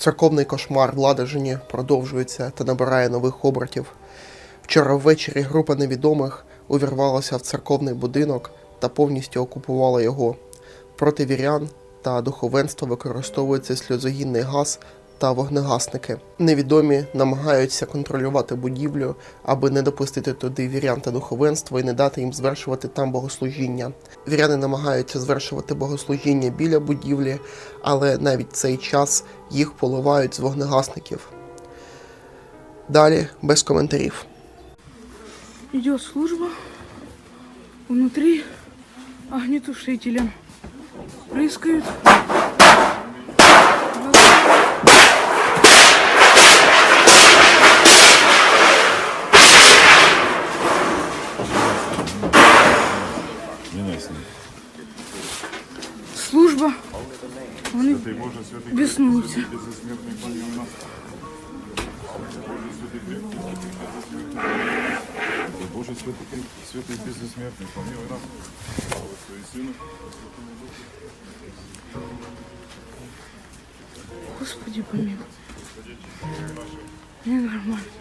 Церковний кошмар в Ладожині продовжується та набирає нових обертів. Вчора ввечері група невідомих увірвалася в церковний будинок та повністю окупувала його. Проти вірян та духовенства використовується сльозогінний газ та вогнегасники. Невідомі намагаються контролювати будівлю, аби не допустити туди вірян та духовенство і не дати їм звершувати там богослужіння. Віряни намагаються звершувати богослужіння біля будівлі, але навіть цей час їх поливають з вогнегасників. Далі без коментарів. Идет служба. Внутри огнетушителем. Прыскают. Служба. Вони Святий Боже, святий святий, безсмертний, помилуй нас. Слава і Сину. Господи помилуй. Ненормально.